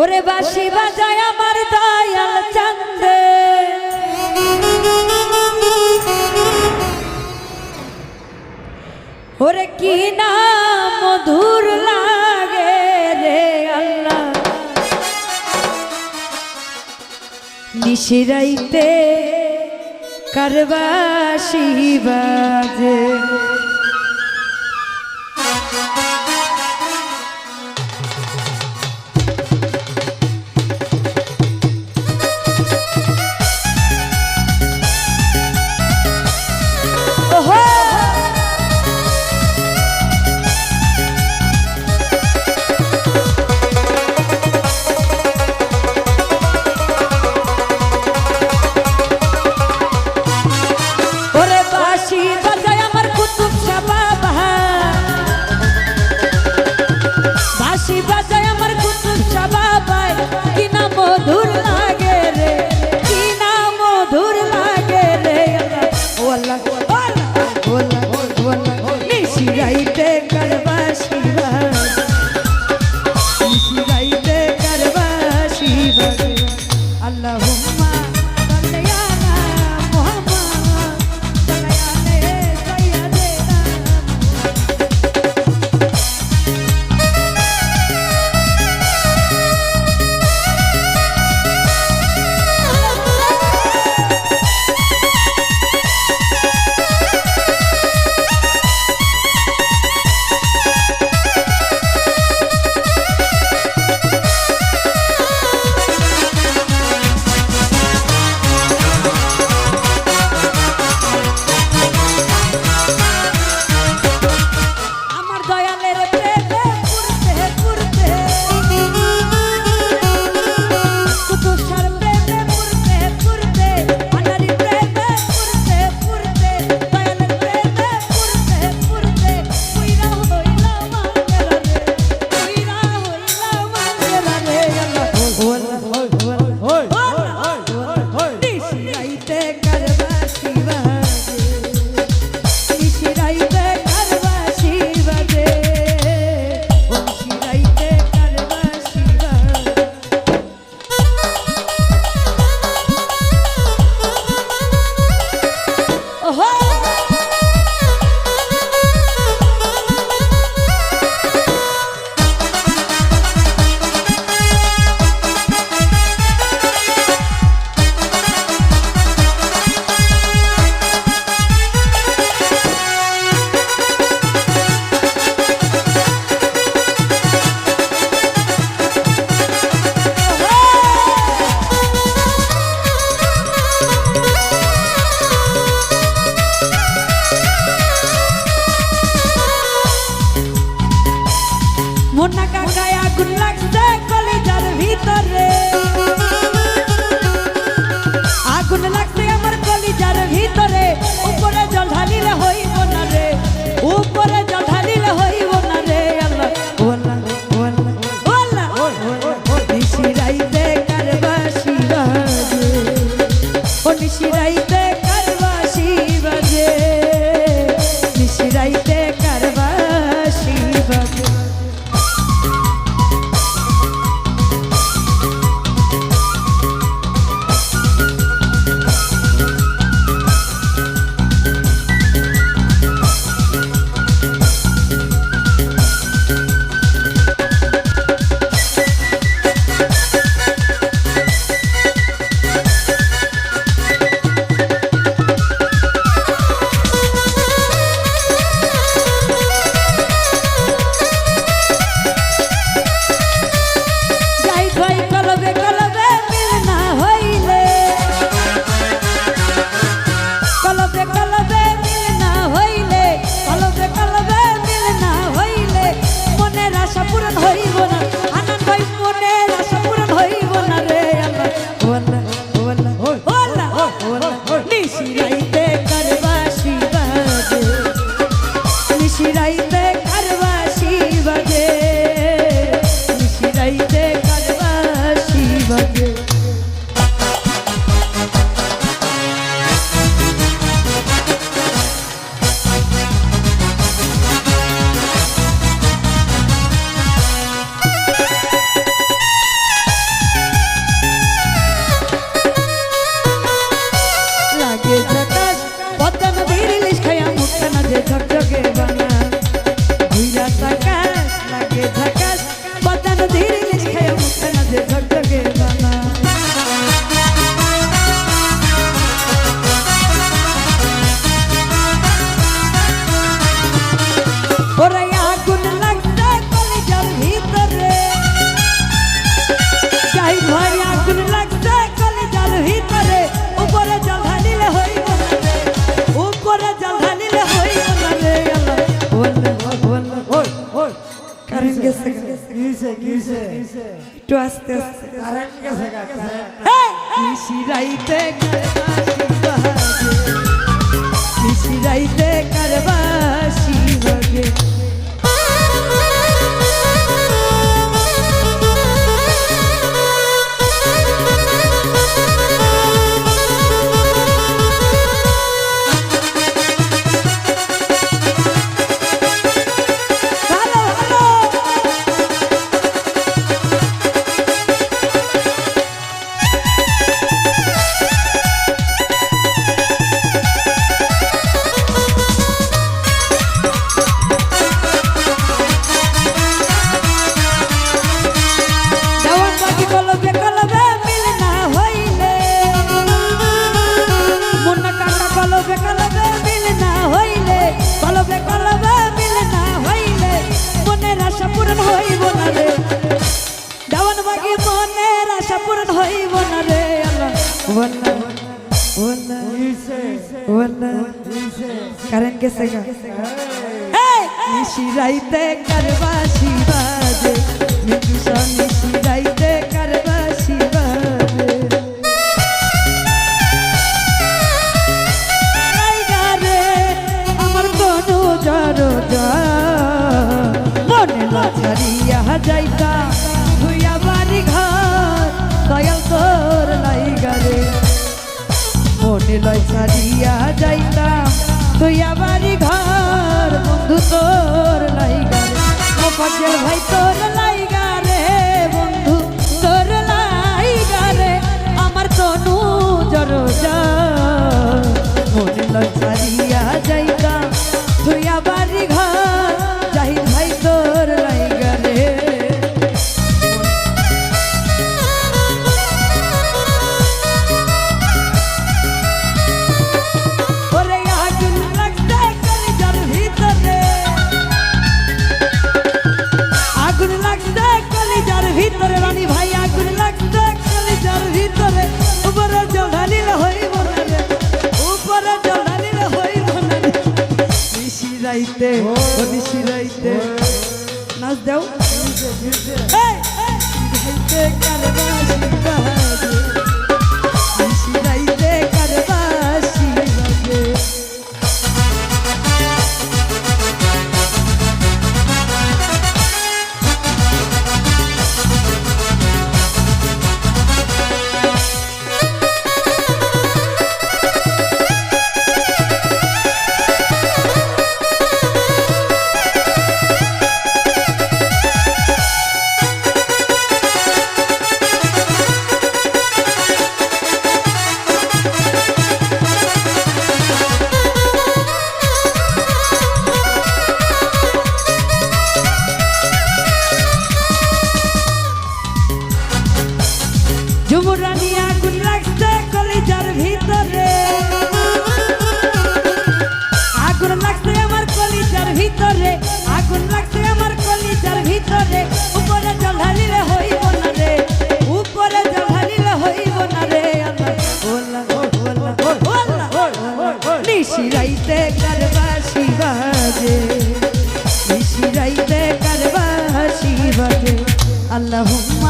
ওরে বাসি বাজায় আমার দয়াল চান্দে। ওরে কি না মধুর লাগে রে আল্লাহ। নিশিরাইতে কারবাসি বাজে। আশীর্বাদ never একটু আস্তে আস্তে। কারেন্ট গেছে নিশি রাইতে কারবাসি বাগে। নিশি রাইতে কারবাসি বাগে। যাইতে কারবাস। જાઉં? اللهم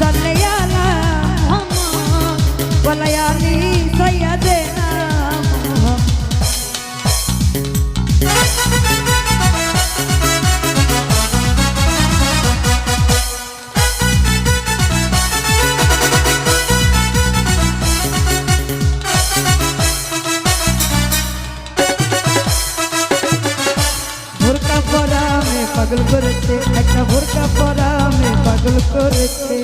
صل على محمد وليالي سيدنا পাগল করেছে একটা ভোরকা পরা পাগল করেছে।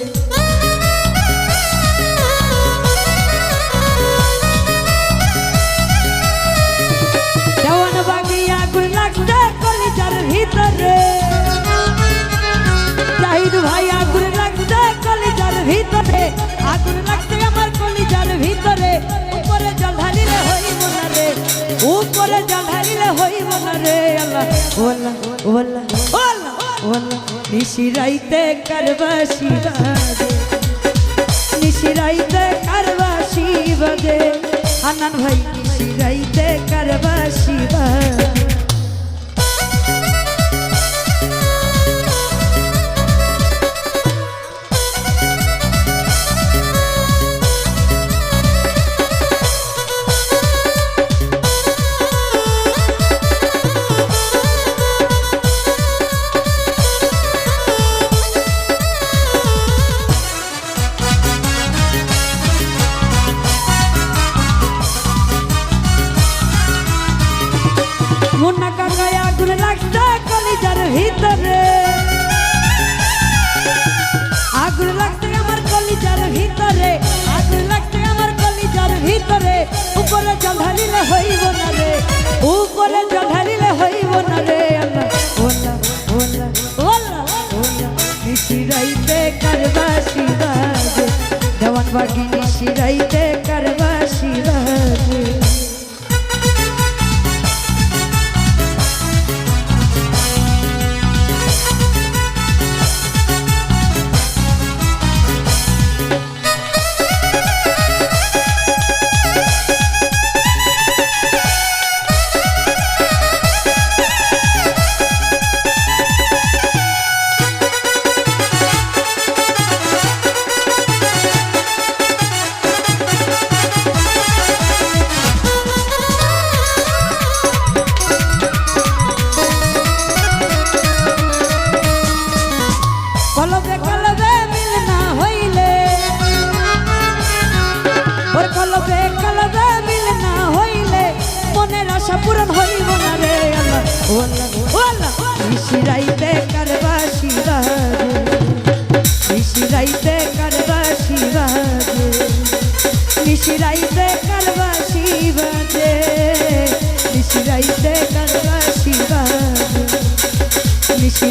ভিতরে। জাহিদ ভাই আগুন লাগছে কলিজার ভিতরে। আগ নিশিরাইতে কারবা শিবা নিশিরাইতে কারবা শিবদে আনান ভাই নিশিরাইতে কারবা শিবা মুন্না কাকায় আগুন লাগছে কলিজার ভিতরে। আগুন লাগছে আমার কলিজার ভিতরে, আগুন লাগছে আমার কলিজার ভিতরে। উপরে জল হইব না রে, উপরে জল হইব না রে। আল্লাহ ওলা ওলা ওলা ওলা নিশিরাইতে কারবাসি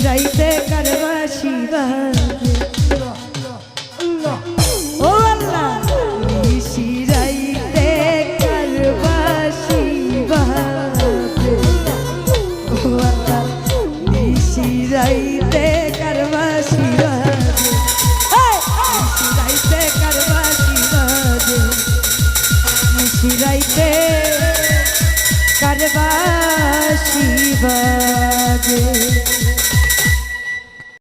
I.